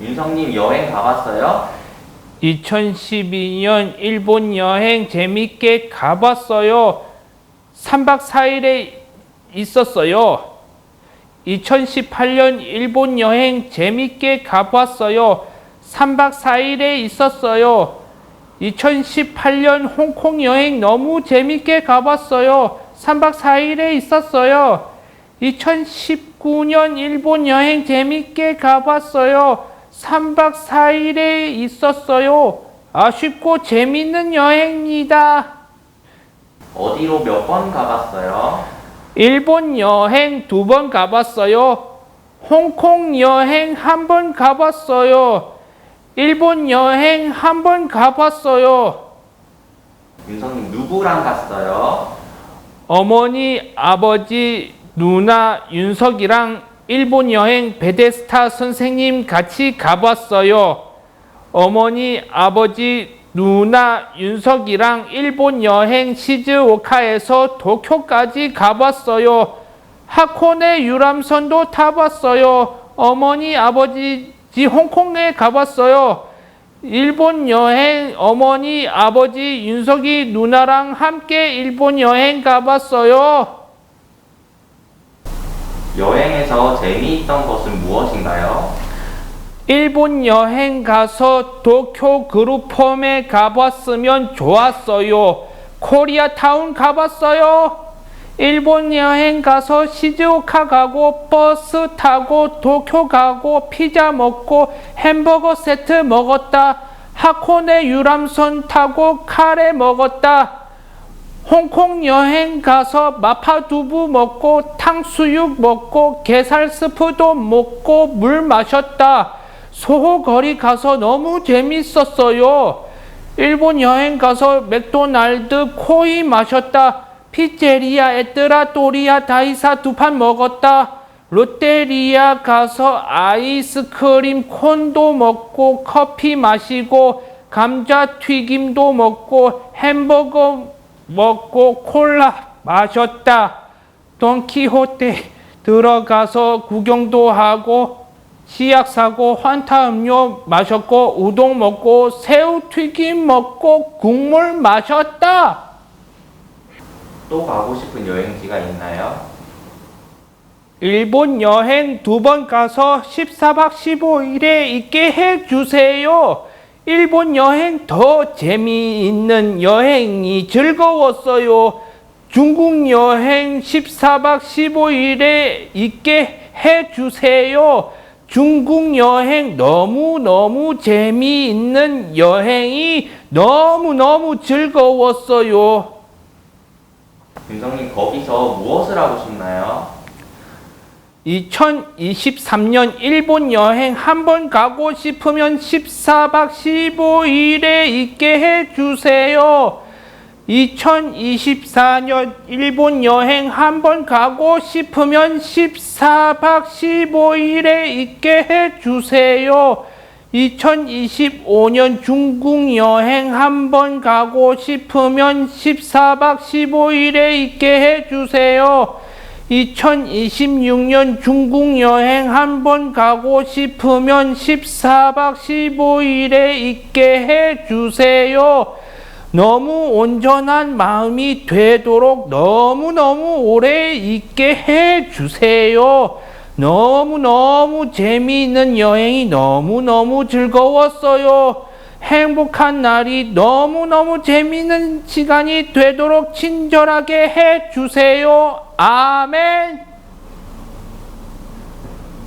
윤성님 여행 가봤어요? 2012년 일본 여행 재밌게 가봤어요. 3박 4일에 있었어요. 2018년 일본 여행 재밌게 가봤어요. 3박 4일에 있었어요. 2018년 홍콩 여행 너무 재밌게 가봤어요. 3박 4일에 있었어요. 2019년 일본 여행 재밌게 가봤어요. 3박 4일에 있었어요. 아쉽고 재밌는 여행이다. 어디로 몇 번 가봤어요? 일본 여행 두 번 가봤어요. 홍콩 여행 한 번 가봤어요. 일본 여행 한 번 가봤어요. 윤성님 누구랑 갔어요? 어머니, 아버지, 누나, 윤석이랑 일본 여행 베데스타 선생님 같이 가봤어요. 어머니, 아버지, 누나, 윤석이랑 일본 여행 시즈오카에서 도쿄까지 가봤어요. 하코네 유람선도 타봤어요. 어머니, 아버지, 홍콩에 가봤어요. 일본 여행 어머니 아버지 윤석이 누나랑 함께 일본 여행 가봤어요. 여행에서 재미있던 것은 무엇인가요? 일본 여행 가서 도쿄 그룹홈에 가봤으면 좋았어요. 코리아 타운 가봤어요. 일본 여행 가서 시즈오카 가고 버스 타고 도쿄 가고 피자 먹고 햄버거 세트 먹었다. 하코네 유람선 타고 카레 먹었다. 홍콩 여행 가서 마파두부 먹고 탕수육 먹고 게살 스프도 먹고 물 마셨다. 소호거리 가서 너무 재밌었어요. 일본 여행 가서 맥도날드 코이 마셨다. 피제리아 에트라토리아 다이사 두 판 먹었다. 롯데리아 가서 아이스크림 콘도 먹고 커피 마시고 감자 튀김도 먹고 햄버거 먹고 콜라 마셨다. 돈키호테 들어가서 구경도 하고 치약 사고 환타 음료 마셨고 우동 먹고 새우 튀김 먹고 국물 마셨다. 또 가고 싶은 여행지가 있나요? 일본 여행 두 번 가서 14박 15일에 있게 해 주세요. 일본 여행 더 재미있는 여행이 즐거웠어요. 중국 여행 14박 15일에 있게 해 주세요. 중국 여행 너무너무 재미있는 여행이 너무너무 즐거웠어요. 윤성님 거기서 무엇을 하고 싶나요? 2023년 일본 여행 한번 가고 싶으면 14박 15일에 있게 해 주세요. 2024년 일본 여행 한번 가고 싶으면 14박 15일에 있게 해 주세요. 2025년 중국 여행 한번 가고 싶으면 14박 15일에 있게 해 주세요. 2026년 중국 여행 한 번 가고 싶으면 14박 15일에 있게 해 주세요. 너무 온전한 마음이 되도록 너무너무 오래 있게 해 주세요. 너무너무 재미있는 여행이 너무너무 즐거웠어요. 행복한 날이 너무너무 재미있는 시간이 되도록 친절하게 해 주세요. 아멘.